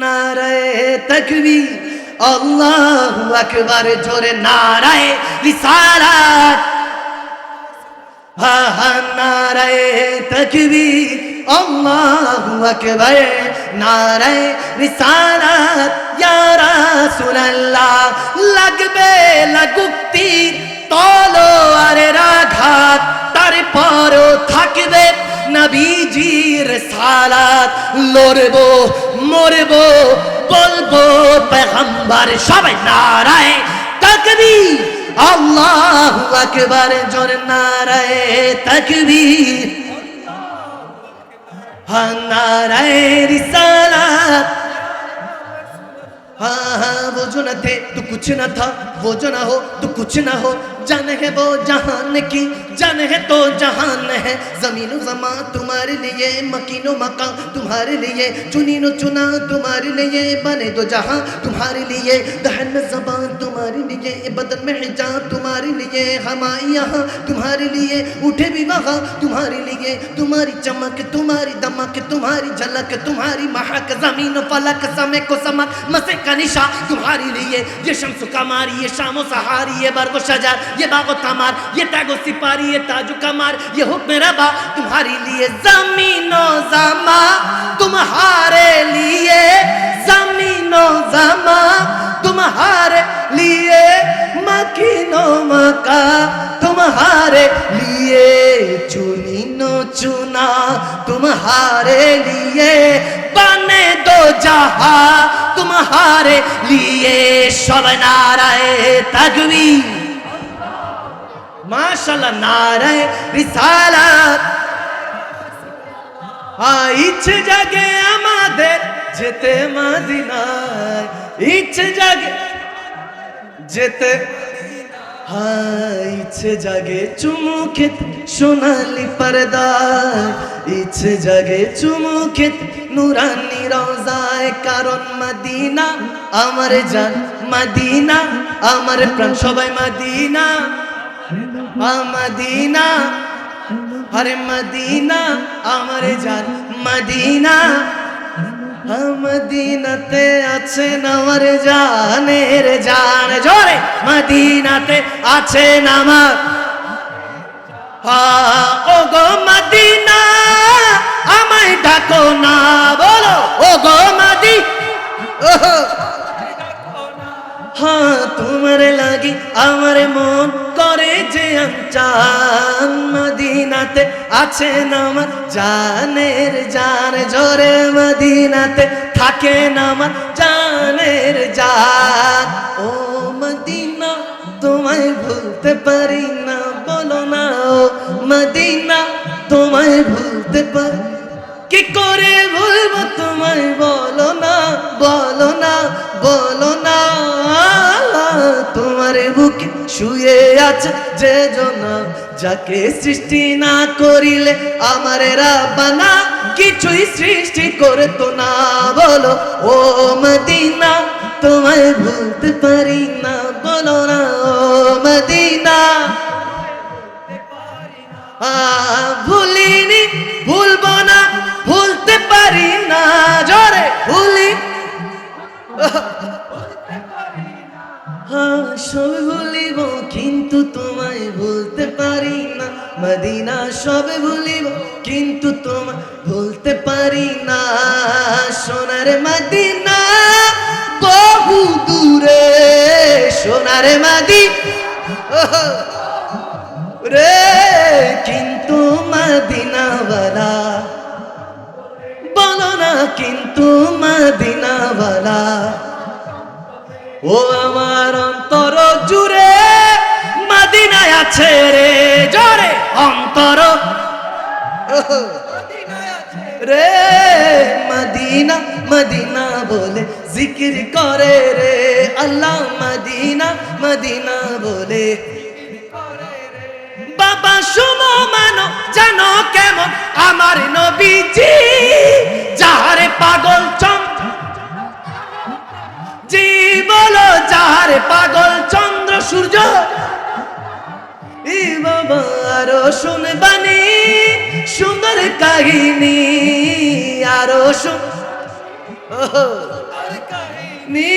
নারায় তকবীর। আল্লাহু আকবার, জোরে নারায় রিসালাত। হা হা, নারায় তকবীর। আল্লাহু আকবার, নারায় রিসালাত। ইয়া রাসূলুল্লাহ, লাগবে লাগুক্তি তলোয়ারের আঘাত। নবীজির সালাত লড়বো মরবো বলবো পেগম্বর সবাই নারায় তকবীর আল্লাহু আকবার জোর নারায় তকবীর हाँ नाराय रिसालत हाँ हाँ वो जो न थे तो कुछ न था वो जो न हो तो कुछ न हो जान है वो जहान की جان ہے تو جہان ہے۔ زمین و زمان تمہارے لیے، مکین و مکان تمہارے لیے، چنین و چنا تمہارے لیے، بنے دو جہاں تمہارے لیے۔ دہن میں زبان تمہارے لیے، بدن میں حجاب تمہارے لیے۔ ہمائی یہاں تمہارے لیے، اٹھے بھی وہاں تمہارے لیے۔ تمہاری چمک، تمہاری دمک، تمہاری جھلک، تمہاری محک زمین و فلک سمے کو سمک مسے کا نشا تمہاری لیے۔ یہ شمس و کماری یہ شام و سہاری یہ برگ و شجار یہ باغ و تمار یہ تیگ و سپاری सिपारी ये ताजो कमार ये हुक्म रबा तुम्हारे लिए जमीनो जमा तुम्हारे लिए जमीनो जमा तुम्हारे लिए मकीनो मका तुम्हारे लिए चुनी नो चुना तुम्हारे लिए बने दो जहा तुम्हारे लिए सब नाराय तगवी মাশাল্লাহ নারায় রিসালাত। ইচ্ছে জাগে আমাদের যেতে মদিনায়। ইচ্ছে জাগে যেতে ইচ্ছে জাগে চুমু সোনালি পর্দায়। ইচ্ছে জাগে চুমু নুরানি রওজায়, কারণ মদিনা আমার জান, মদিনা আমার প্রাণ, সবাই মদিনা। মদিনা আরে মদিনা, আমার জান মদিনা। মদিনাতে আছেন আমার জানের জান। জোরে, মদিনাতে আছেন আমার ও গো মদিনা, আমায় ডাকো না, বলো ও গো মাদি হ্যাঁ তোমার লাগি আমার মন যে চান মদিনাতে, আছেন আমার জানের জান জোরে মদিনাতে, থাকেন আমার জানের জান। ও মদিনা, তোমায় ভুলতে পারি না। শুয়ে আছে যে জন যাকে সৃষ্টি না করিলে আমার রাবানা কিছুই সৃষ্টি করতো না। বলো, ও মদিনা, তোমায় ভুলতে পারি না। বলো মদিনা সব ভুলিব, কিন্তু তোমায় ভুলতে পারি না। সোনার মদিনা বহু দূরে, সোনার মাদি রে, কিন্তু মদিনাওয়ালা, বলো না কিন্তু মদিনাওয়ালা। ও আমার অন্তর জুড়ে মদিনায় আছে রে। অন্তর। রে মদিনা মদিনা বলে জিকির করে রে। আল্লাহ মদিনা মদিনা বলে বাবা শুনো মানো, জানো কেমন? আমার নবীজি যাহারে পাগল চন্দ্র জি বলো, যাহারে পাগল চন্দ্র সূর্য বাবা শুনবানি, সুন্দর কাহিনী, আরও শুন নি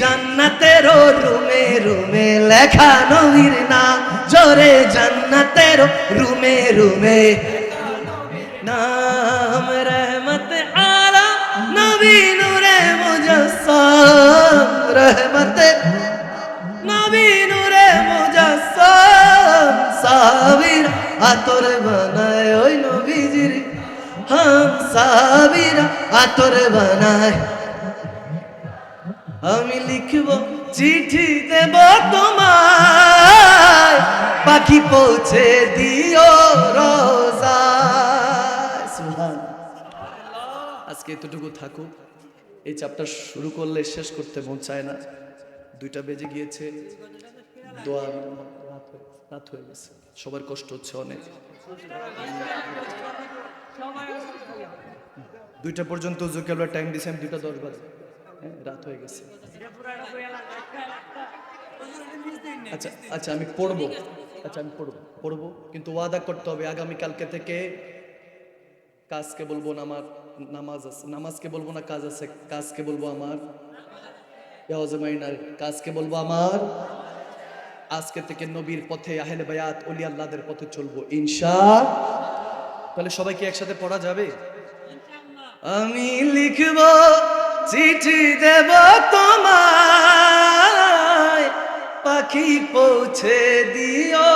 জান্নাতের রুমে রুমে লেখা নবীর নাম। জোরে জান্নাতের রুমে রুমে নাম। রহমত আলা নবী, নূরে মুজাসসাম রহমত আতর বানায় ওই নবীজির হাম সাবির। আতর বানায়। আমি লিখব চিঠি দেব তোমায়। পাখি পৌঁছে দিও রোজা আজকে এতটুকু থাকুক। এই চ্যাপ্টার শুরু করলে শেষ করতে মন চায় না। দুইটা বেজে গিয়েছে। দোয়া রাত হয়ে- গেছে। সবার কষ্ট হচ্ছে অনেক। দুইটা পর্যন্ত জোকেলার টাইম দিয়েছে আমি দুইটা দশ বাজে হ্যাঁ, রাত হয়ে গেছে। আচ্ছা আচ্ছা আমি পড়ব। আচ্ছা আমি পড়ব। পড়ব কিন্তু ওয়াদা করতে হবে। আগামীকালকে থেকে কাজকে বলব না আমার নামাজ আছে। নামাজকে বলব না কাজ আছে কাজকে বলব আমার। কাজকে বলব আমার আজকে থেকে নবীর পথে আহলে বায়াত অলি আল্লাহদের পথে চলবো ইনশা তাহলে সবাইকে একসাথে পড়া যাবে? আমি লিখব চিঠি দেব তোমায় পাখি পৌঁছে দিও।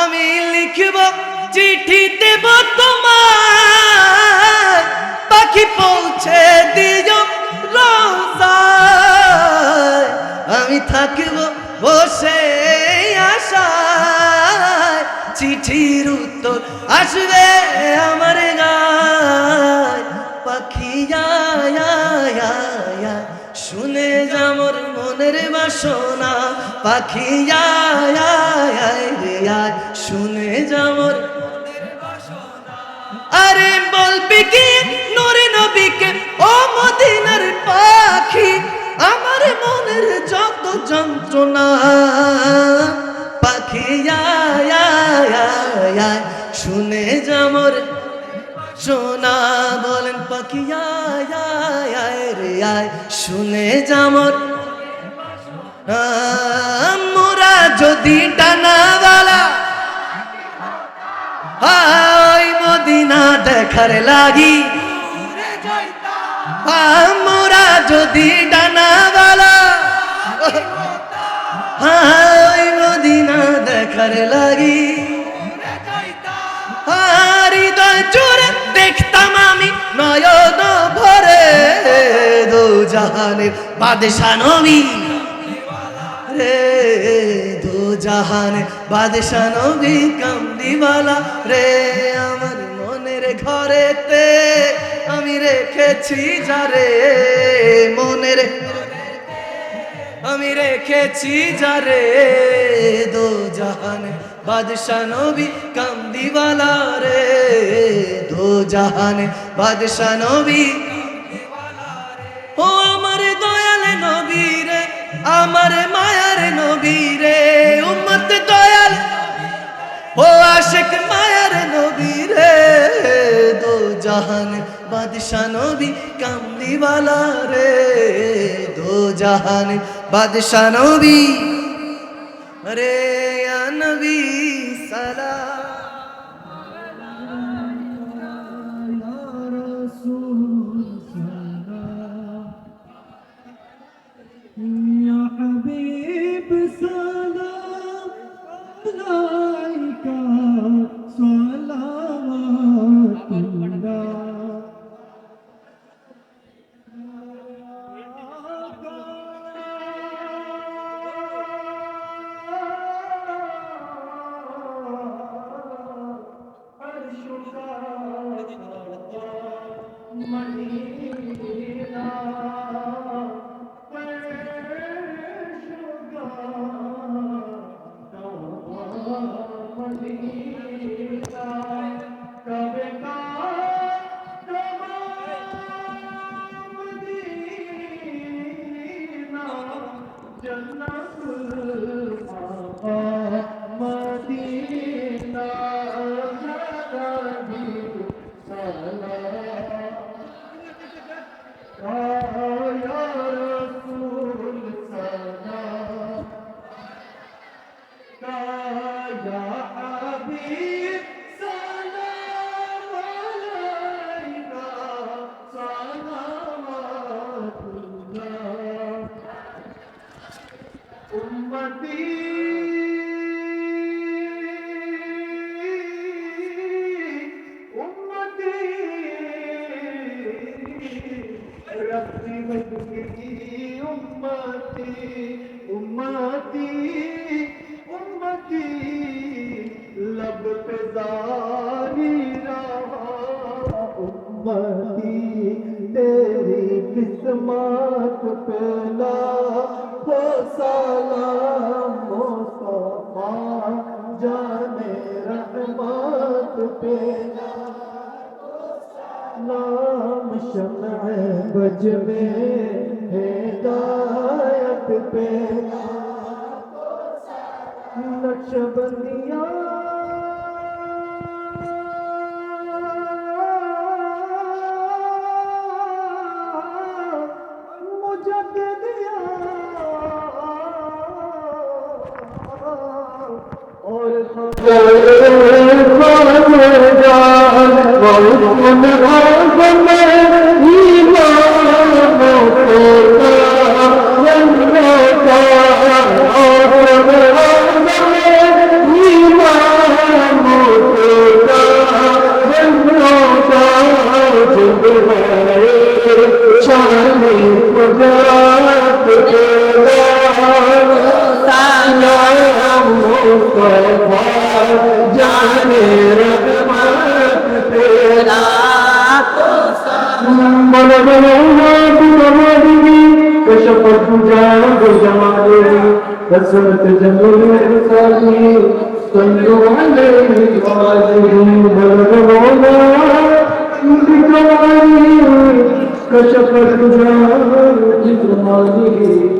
আমি লিখব চিঠি দেব তোমায় পাখি পৌঁছে দিও। থাকব বসে আশায়। চিঠির উত্তর আসবে আমার গায়। পাখি শুনে যামর মনের বাসনা। পাখি শুনে যামর আরে বলবি কি? নরে নবীকে, ও মদিনার পাখি আমার মনের যত যন্ত্রণা পাখি শুনে যামর সোনা। বলেন পাখি আয়, আয়, আয় রে আয় শুনে যামর মোরা যদি টানা টানাওয়ালা ওই মদিনা দেখার লাগি আমরা যদি ডানাওয়ালা ওই মদিনা দেখার লাগি। হৃদয় জুড়ে দেখতাম আমি নয়ন ভরে, দো জাহানের বাদশা নবী। রে, দো জাহানে বাদশা নবী কামদিওয়ালা রে, আমার মনের ঘরেতে রেখেছি যারে মনের আমি রেখেছি যারে, দো জাহানে বাদশা নবী কামদিওয়ালা রে। দো জাহানে বাদশা নবী ও আমার দয়াল নবী রে, আমার মায়ার নবী রে। উম্মত দয়াল ও আশিক মায়ার নবী রে। জাহান বাদশা নবী কামলিওয়ালা রে। দো জাহান বাদশা নবী। রে নবী সালাম। মদিনা امتی امتی، لب پہ زاری رہا۔ امتی، تیری پہلا ہو سلام مصطفیٰ جان رحمت پہلا نام شمع بج میں ہے دار پہ پہلا نقش بندیا اور ہم کو جان کو ان کو سمجھ بلغنا بجماله كشفت الجاه بجماله كسرت جميل انسانه صلوا عليه وعليه بلغنا بجماله كشفت الجاه بجماله